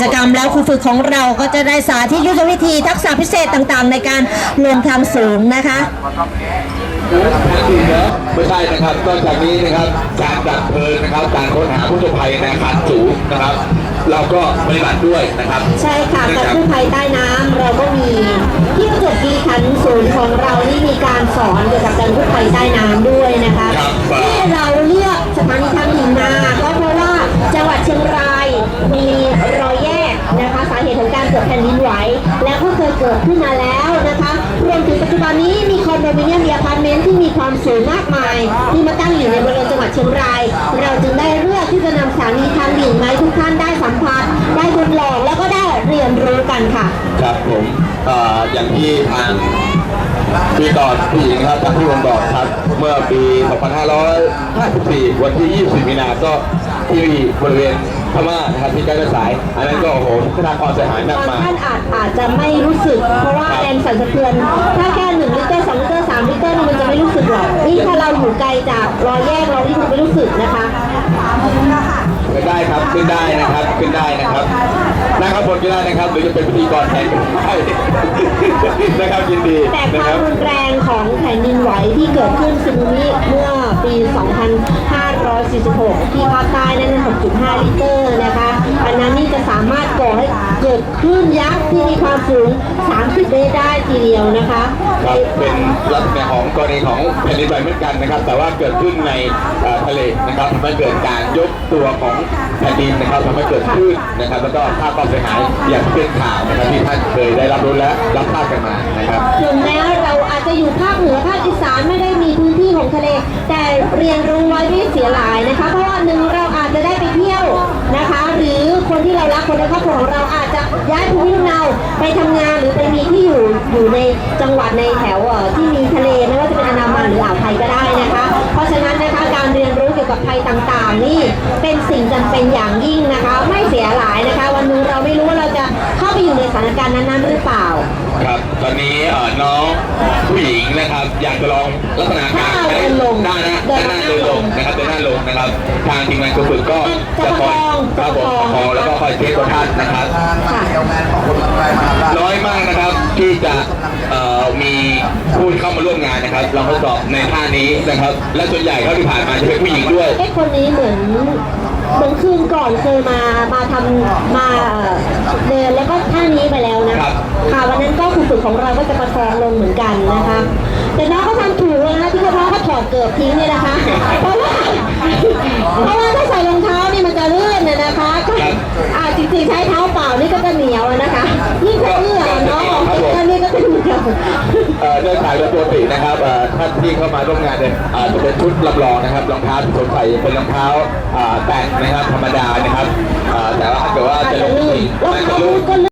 กิจกรรมแล้วครูฝึกของเราก็จะได้สาธิตยุทธวิธีทักษะพิเศษต่างๆ ในการลงทางสูงนะคะไม่ใช่นะครับนอกจากนี้นะครับการดับเพลิงนะครับการค้นหาผู้ประสบภัยในอาคารสูงนะครับ เราก็ปฏิบัติด้วยนะครับ ใช่ค่ะกับกู้ภัยใต้น้ำเราก็มีที่ประจวบคีรีขันธ์ศูนย์ของเรานี่มีการสอนเกี่ยวกับการกู้ภัยใต้น้ำด้วยนะคะครับที่เราเลือกสถานีทางหินมาก็เพราะว่าจังหวัดเชียงรายมีรอยแยกนะคะสา เกิดแผ่นดินไหว และก็เคยเกิดขึ้นมาแล้วนะคะรวมถึงปัจจุบันนี้มีคอนโดมิเนียมมีอพาร์ตเมนต์ที่มีความสูงมากมาย ที่มาตั้งอยู่ในบริเวณจังหวัดเชียงราย เราจึงได้เลือกที่จะนำสถานีทางหินมาให้ทุกท่านได้สัมผัสได้ทดลองแล้วก็ได้เรียนรู้กันค่ะ ครับผมเอ่ออย่างที่ทางปีก่อนผู้หญิงครับท่านผู้รวมบอกครับ เมื่อปี 2554 วันที่ 20 มีนาก็ ที่บริเวณพม่านะครับที่ใกล้กระสาย อันนั้นก็โอ้โหสร้างความเสียหายหนักบางมายท่านอาจอาจจะไม่รู้สึก เพราะว่าแรงสั่นสะเทือน ถ้าแค่หนึ่งลิตรสองลิตรสามลิตรนี่มันจะไม่รู้สึกหรอกนี่ถ้าเราอยู่ไกลจากรอยแยกเราที่มันไม่รู้สึกนะคะขึ้นได้ครับขึ้นได้นะครับขึ้นได้นะครับนั่งข้างบนก็ได้นะครับหรือจะเป็นพิธีกรแทนก็ได้นะครับยินดีแต่คนะวาครัมบรุนแรงของแผ่นดินไหวที่เกิดขึ้นซึนามิเมื่อ ปี 2546 ที่ภาคใต้นั่น6.5 ลิตรนะคะ อันนั้นนี่จะสามารถก่อให้เกิดคลื่นยักษ์ที่มีความสูง 30 เมตรได้ทีเดียวนะคะครับเป็นลักษณะของกรณีของแผ่นดินไหวเหมือนกันนะครับ แต่ว่าเกิดขึ้นในเอ่อทะเลนะครับทำให้เกิดการยกตัวของแผ่นดินนะครับทำให้เกิดคลื่นนะครับ แล้วก็ภาพความเสียหายอย่างที่เป็นข่าวนะครับที่ท่านเคยได้รับรู้และรับทราบกันมานะครับถึงแม้เราอาจจะอยู่ภาคเหนือภาคอีสานไม่ได้มีพื้นที่ ของทะเล แต่เรียนรู้ไว้ไม่เสียหลายนะคะ เพราะว่าหนึ่งเราอาจจะได้ไปเที่ยวนะคะ หรือคนที่เรารักคนในครอบครัวของเราอาจจะย้ายภูมิลำเนาไปทำงานหรือไปมีที่อยู่อยู่ในจังหวัดในแถวที่มีทะเลไม่ว่าจะเป็นอันดามันหรืออ่าวไทยก็ได้นะคะ เพราะฉะนั้นนะคะการเรียนรู้เกี่ยวกับภัยต่างๆ นี่เป็นสิ่งจำเป็นอย่างยิ่งนะคะ ไม่เสียหลายนะคะ วันนึงเราไม่รู้ว่าเราจะเข้าไปอยู่ในสถานการณ์นั้นๆหรือเปล่า ตอนนี้เอ่อน้องผู้หญิงนะครับ อยากจะลองลักษณะการถ้าเอาเดินลงได้นะเดิด้านนหน้าหน้าเดินลงนะครับเดินหน้าลงนะครับ ทางทีมงานครูฝึกก็จะคอยจะคประรับคองผมประคองแล้วก็คอยเทสตัวท่านนะครับค่ะน้อยมากนะครับที่จะเอ่อมีผู้เข้ามาร่วมงานนะครับลองทดสอบในท่านี้นะครับ และส่วนใหญ่เขาที่ผ่านมาจะเป็นผู้หญิงด้วยเอ๊ะคนนี้เหมือนเหมือนคืนก่อนเคยมามาทำมาเอ่อ เขาน้องเขาถอดเกือบทิ้งเนี่ยนะคะ เพราะว่าเพราะว่าถ้าใส่รองเท้านี่มันจะเลื่อนน่ะนะคะก็ครับอ่าจริงๆใช้เท้าเปล่านี่ก็จะเหนียวอะนะคะยิ่งถ้าเอื้อน้องของเอ็นนี่ก็จะเหนียวเอ่อเดินสายโดยปกตินะครับเอ่อท่านที่เข้ามาร่วมงานเนี่ยเอ่อจะเป็นชุดรับรองนะครับรองเท้าที่สวมใส่เป็นรองเท้าอ่าแตะนะครับธรรมดานะครับเอ่อแต่ว่าถ้าเกิดว่าจะลงจริงรองน่าจะเท้าลื่บูนทก็ลื่น